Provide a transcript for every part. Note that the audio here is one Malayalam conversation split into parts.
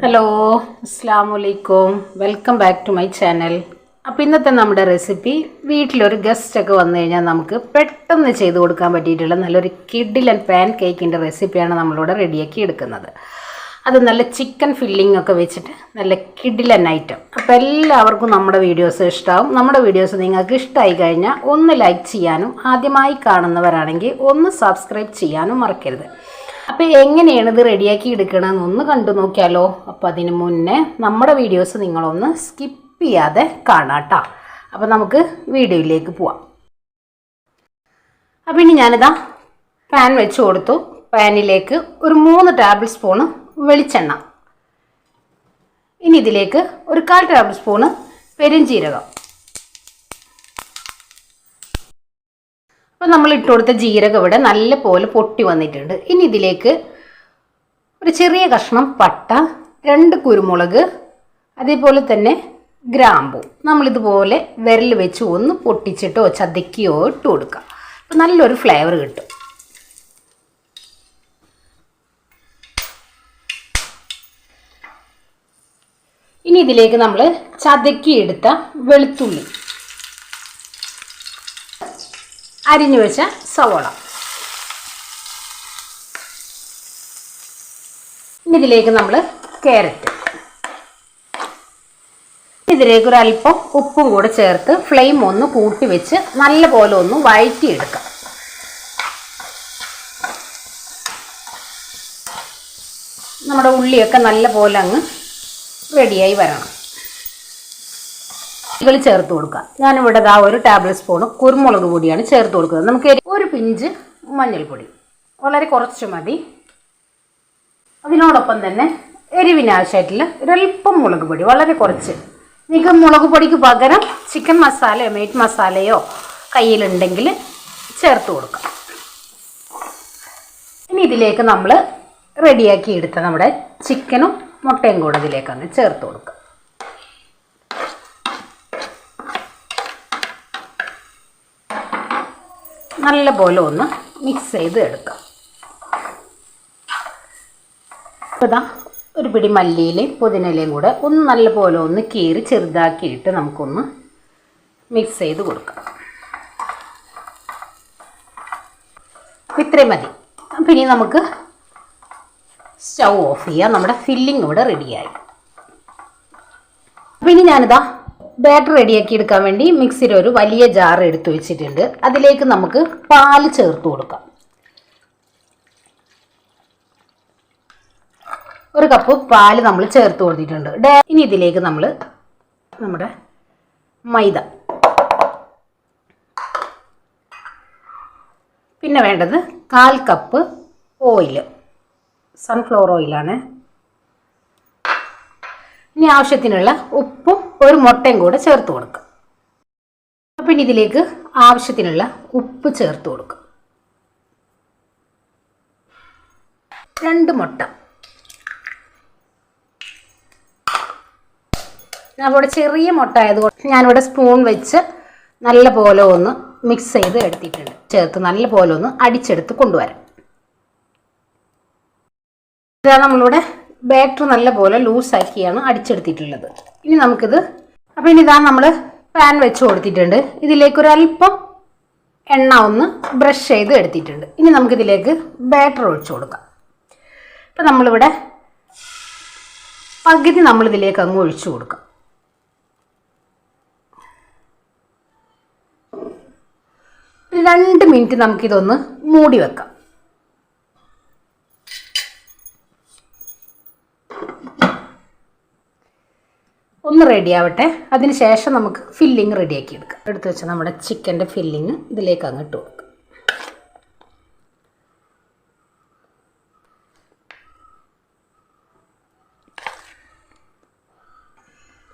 Hello അസ്ലാമലൈക്കും welcome back to my channel അപ്പോൾ ഇന്നത്തെ നമ്മുടെ റെസിപ്പി വീട്ടിലൊരു ഗസ്റ്റൊക്കെ വന്നു കഴിഞ്ഞാൽ നമുക്ക് പെട്ടെന്ന് ചെയ്ത് കൊടുക്കാൻ പറ്റിയിട്ടുള്ള നല്ലൊരു കിഡിലൻ പാൻ കേക്കിന്റെ റെസിപ്പിയാണ് നമ്മളിവിടെ റെഡിയാക്കി എടുക്കുന്നത്. അത് നല്ല ചിക്കൻ ഫില്ലിംഗ് ഒക്കെ വെച്ചിട്ട് നല്ല കിഡിലൻ ഐറ്റം അപ്പോൾ എല്ലാവർക്കും നമ്മുടെ വീഡിയോസ് ഇഷ്ടമാവും നമ്മുടെ വീഡിയോസ് നിങ്ങൾക്ക് ഇഷ്ടമായി കഴിഞ്ഞാൽ ഒന്ന് ലൈക്ക് ചെയ്യാനും ആദ്യമായി കാണുന്നവരാണെങ്കിൽ ഒന്ന് സബ്സ്ക്രൈബ് ചെയ്യാനും മറക്കരുത്. അപ്പോൾ എങ്ങനെയാണ് ഇത് റെഡിയാക്കി എടുക്കണമെന്ന് ഒന്ന് കണ്ടു നോക്കിയാലോ. അപ്പോൾ അതിന് മുന്നേ നമ്മുടെ വീഡിയോസ് നിങ്ങളൊന്ന് സ്കിപ്പ് ചെയ്യാതെ കാണാട്ടോ അപ്പോൾ നമുക്ക് വീഡിയോയിലേക്ക് പോവാം. അപ്പോൾ ഇനി ഞാനിതാ പാൻ വെച്ച് കൊടുത്തു. പാനിലേക്ക് ഒരു മൂന്ന് ടേബിൾ സ്പൂണ് വെളിച്ചെണ്ണ. ഇനി ഇതിലേക്ക് ഒരു കാൽ ടേബിൾ സ്പൂണ് പെരുംജീരകം അപ്പോൾ നമ്മൾ ഇട്ട് കൊടുത്ത ജീരകം ഇവിടെ നല്ല പോലെ പൊട്ടി വന്നിട്ടുണ്ട്. ഇനി ഇതിലേക്ക് ഒരു ചെറിയ കഷ്ണം പട്ട രണ്ട് കുരുമുളക് അതേപോലെ തന്നെ ഗ്രാമ്പു. നമ്മളിതുപോലെ വിരൽ വെച്ച് ഒന്ന് പൊട്ടിച്ചിട്ടോ ചതക്കിയോ ഇട്ട് കൊടുക്കുക അപ്പം നല്ലൊരു ഫ്ലേവർ കിട്ടും. ഇനി ഇതിലേക്ക് നമ്മൾ ചതക്കിയെടുത്ത വെളുത്തുള്ളി. അരിഞ്ഞു വെച്ച സവോള. ഇനി ഇതിലേക്ക് നമ്മൾ കാരറ്റ് ഇതിലേക്ക് ഒരു അല്പം ഉപ്പും കൂടെ ചേർത്ത് ഫ്ലെയിം ഒന്ന് കൂട്ടി വെച്ച് നല്ല പോലെ ഒന്ന് വഴറ്റിയെടുക്കാം. നമ്മുടെ ഉള്ളിയൊക്കെ നല്ല പോലെ അങ്ങ് റെഡിയായി വരണം. ഇതിൽ ചേർത്ത് കൊടുക്കുക. ഞാനിവിടെ ദാ ഒരു ടേബിൾ സ്പൂൺ കുരുമുളക് പൊടിയാണ് ചേർത്ത് കൊടുക്കുന്നത്. നമുക്ക് ഒരു പിഞ്ച് മഞ്ഞൾപ്പൊടി. വളരെ കുറച്ച് മതി. അതിനോടൊപ്പം തന്നെ എരിവിന് ആവശ്യമായിട്ടുള്ള ഒരല്പം മുളക് പൊടി വളരെ കുറച്ച്. നിങ്ങൾക്ക് മുളക് പൊടിക്ക് പകരം ചിക്കൻ മസാലയോ മീറ്റ് മസാലയോ കയ്യിലുണ്ടെങ്കിൽ ചേർത്ത് കൊടുക്കാം. ഇനി ഇതിലേക്ക് നമ്മൾ റെഡിയാക്കി എടുത്ത നമ്മുടെ ചിക്കനും മുട്ടയും കൂടെ ഇതിലേക്ക് അങ്ങ് ചേർത്ത് കൊടുക്കുക നല്ല പോലെ ഒന്ന് മിക്സ് ചെയ്ത് എടുക്കാം. ഇതാ ഒരു പിടി മല്ലിയിലയും പുതിനയിലയും കൂടെ ഒന്ന് നല്ല പോലെ ഒന്ന് കീറി ചെറുതാക്കിയിട്ട് നമുക്കൊന്ന് മിക്സ് ചെയ്ത് കൊടുക്കാം. ഇത്രയും മതി. അപ്പം ഇനി നമുക്ക് സ്റ്റൗ ഓഫ് ചെയ്യാം. നമ്മുടെ ഫില്ലിംഗ് ഇവിടെ റെഡിയായി അപ്പം ഇനി ഞാനിതാ ബാറ്റർ റെഡിയാക്കി എടുക്കാൻ വേണ്ടി മിക്സിയിൽ ഒരു വലിയ ജാർ എടുത്തു വെച്ചിട്ടുണ്ട്. അതിലേക്ക് നമുക്ക് പാൽ ചേർത്ത് കൊടുക്കാം. ഒരു കപ്പ് പാൽ നമ്മൾ ചേർത്ത് കൊടുത്തിട്ടുണ്ട്. ഇനി ഇതിലേക്ക് നമ്മൾ നമ്മുടെ മൈദ. പിന്നെ വേണ്ടത് കാൽ കപ്പ് ഓയിൽ സൺഫ്ലവർ ഓയിലാണ് ഇനി ആവശ്യത്തിനുള്ള ഉപ്പും ഒരു മുട്ടയും കൂടെ ചേർത്ത് കൊടുക്കുക. അപ്പം ഇനി ഇതിലേക്ക് ആവശ്യത്തിനുള്ള ഉപ്പ് ചേർത്ത് കൊടുക്കുക. രണ്ട് മുട്ട. അവിടെ ചെറിയ മുട്ട ആയതുകൊണ്ട് ഞാനിവിടെ സ്പൂൺ വെച്ച് നല്ല പോലെ ഒന്ന് മിക്സ് ചെയ്ത് എടുത്തിട്ടുണ്ട്. ചേർത്ത് നല്ല പോലെ ഒന്ന് അടിച്ചെടുത്ത് കൊണ്ടുവരാം. ഇതാ നമ്മളിവിടെ ബാറ്റർ നല്ല പോലെ ലൂസാക്കിയാണ് അടിച്ചെടുത്തിട്ടുള്ളത്. ഇനി നമുക്കിത് അപ്പോൾ ഇനി ഇതാ നമ്മൾ പാൻ വെച്ച് കൊടുത്തിട്ടുണ്ട്. ഇതിലേക്കൊരല്പം എണ്ണ ഒന്ന് ബ്രഷ് ചെയ്ത് എടുത്തിട്ടുണ്ട്. ഇനി നമുക്കിതിലേക്ക് ബാറ്റർ ഒഴിച്ചു കൊടുക്കാം. ഇപ്പം നമ്മളിവിടെ പകുതി നമ്മളിതിലേക്ക് അങ്ങ് ഒഴിച്ചു കൊടുക്കാം. രണ്ട് മിനിറ്റ് നമുക്കിതൊന്ന് മൂടി വെക്കാം. റെഡി ആവട്ടെ അതിന് ശേഷം നമുക്ക് ഫില്ലിങ് റെഡിയാക്കി എടുക്കാം. എടുത്ത് വെച്ചാൽ നമ്മുടെ ചിക്കന്റെ ഫില്ലിങ് ഇതിലേക്ക് അങ്ങ് ഇട്ട് കൊടുക്കുക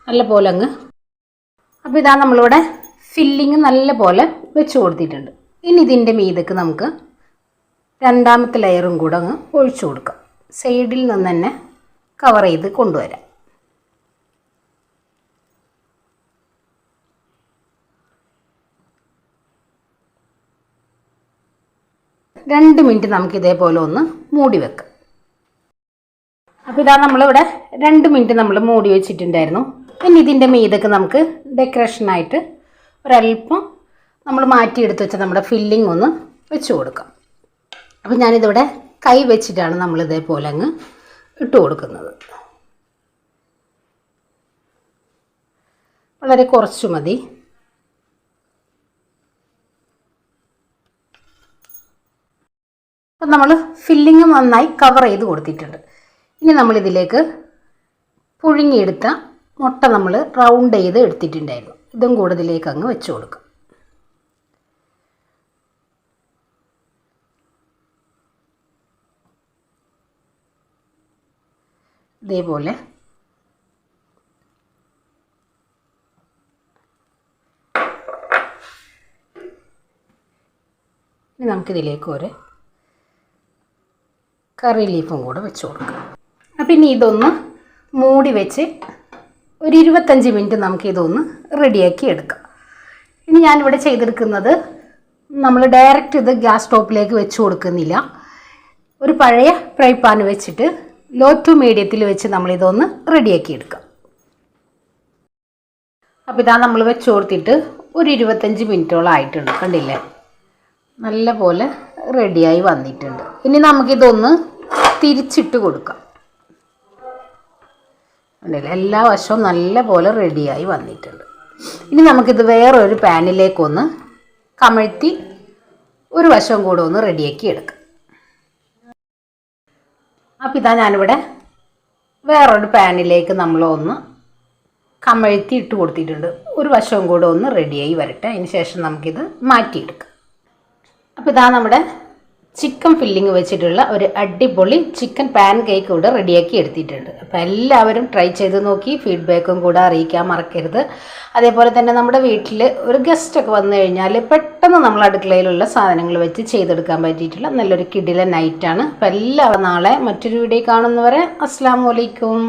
നല്ല പോലെ അങ്ങ് അപ്പോൾ ഇതാ നമ്മളിവിടെ ഫില്ലിങ് നല്ല പോലെ വെച്ച് കൊടുത്തിട്ടുണ്ട്. ഇനി ഇതിന്റെ മീതക്ക് നമുക്ക് രണ്ടാമത്തെ ലെയറും കൂടെ അങ്ങ് ഒഴിച്ചു കൊടുക്കാം. സൈഡിൽ നിന്ന് തന്നെ കവർ ചെയ്ത് കൊണ്ടുവരാം. രണ്ട് മിനിറ്റ് നമുക്ക് ഇതേപോലെ ഒന്ന് മൂടി വെക്കാം. അപ്പോൾ ഇതാ നമ്മളിവിടെ രണ്ട് മിനിറ്റ് നമ്മൾ മൂടി വെച്ചിട്ടുണ്ടായിരുന്നു. പിന്നെ ഇതിന്റെ മീതൊക്കെ നമുക്ക് ഡെക്കറേഷനായിട്ട് ഒരല്പം നമ്മൾ മാറ്റിയെടുത്ത് വെച്ച നമ്മുടെ ഫില്ലിംഗ് ഒന്ന് വെച്ച് കൊടുക്കാം. അപ്പോൾ ഞാനിതിവിടെ കൈ വെച്ചിട്ടാണ് നമ്മൾ ഇതേപോലെ അങ്ങ് ഇട്ട് കൊടുക്കുന്നത്. വളരെ കുറച്ച് മതി. അപ്പം നമ്മൾ ഫില്ലിങ് നന്നായി കവർ ചെയ്ത് കൊടുത്തിട്ടുണ്ട്. ഇനി നമ്മളിതിലേക്ക് പുഴുങ്ങിയെടുത്ത മുട്ട നമ്മൾ റൗണ്ട് ചെയ്ത് എടുത്തിട്ടുണ്ടായിരുന്നു. ഇതും കൂടെ ഇതിലേക്ക് അങ്ങ് വെച്ച് കൊടുക്കും. ഇതേപോലെ ഇനി നമുക്കിതിലേക്ക് ഒരു കറി ലീഫും കൂടെ വെച്ച് കൊടുക്കുക അപ്പം ഇനി ഇതൊന്ന് മൂടി വെച്ച് ഒരു ഇരുപത്തഞ്ച് മിനിറ്റ് നമുക്ക് ഇതൊന്ന് റെഡിയാക്കി എടുക്കാം. ഇനി ഞാനിവിടെ ചെയ്തെടുക്കുന്നത് നമ്മൾ ഡയറക്റ്റ് ഇത് ഗ്യാസ് സ്റ്റോപ്പിലേക്ക് വെച്ച് കൊടുക്കുന്നില്ല. ഒരു പഴയ ഫ്രൈ പാൻ വെച്ചിട്ട് ലോ ടു മീഡിയത്തിൽ വെച്ച് നമ്മളിതൊന്ന് റെഡിയാക്കി എടുക്കാം. അപ്പോൾ ഇതാ നമ്മൾ വെച്ച് കൊടുത്തിട്ട് ഒരു ഇരുപത്തഞ്ച് മിനിറ്റോളം ആയിട്ടുണ്ട് കണ്ടില്ലേ? നല്ല പോലെ റെഡിയായി വന്നിട്ടുണ്ട്. ഇനി നമുക്കിതൊന്ന് തിരിച്ചിട്ട് കൊടുക്കാം. കണ്ടില്ലേ? എല്ലാ വശവും നല്ല പോലെ റെഡിയായി വന്നിട്ടുണ്ട്. ഇനി നമുക്കിത് വേറൊരു പാനിലേക്കൊന്ന് കമഴ്ത്തി ഒരു വശം കൂടെ ഒന്ന് റെഡിയാക്കി എടുക്കാം. അപ്പോൾ ഇതാ ഞാനിവിടെ വേറൊരു പാനിലേക്ക് നമ്മളൊന്ന് കമഴ്ത്തി ഇട്ട് കൊടുത്തിട്ടുണ്ട്. ഒരു വശവും കൂടെ ഒന്ന് റെഡിയായി വരട്ടെ. അതിന് ശേഷം നമുക്കിത് മാറ്റിയെടുക്കാം. അപ്പോൾ ഇതാ നമ്മുടെ ചിക്കൻ ഫില്ലിങ് വെച്ചിട്ടുള്ള ഒരു അടിപൊളി ചിക്കൻ പാൻ കേക്ക് ഇവിടെ റെഡിയാക്കി എടുത്തിട്ടുണ്ട്. അപ്പോൾ എല്ലാവരും ട്രൈ ചെയ്ത് നോക്കി ഫീഡ്ബാക്കും കൂടെ അറിയിക്കാൻ മറക്കരുത്. അതേപോലെ തന്നെ നമ്മുടെ വീട്ടിൽ ഒരു ഗസ്റ്റൊക്കെ വന്നു കഴിഞ്ഞാൽ പെട്ടെന്ന് നമ്മൾ അടുക്കളയിലുള്ള സാധനങ്ങൾ വെച്ച് ചെയ്തെടുക്കാൻ പറ്റിയിട്ടുള്ള നല്ലൊരു കിടില നൈറ്റാണ് അപ്പോൾ എല്ലാവരും നാളെ മറ്റൊരു വീഡിയോ കാണുന്നവരെ അസ്സാം വലൈക്കും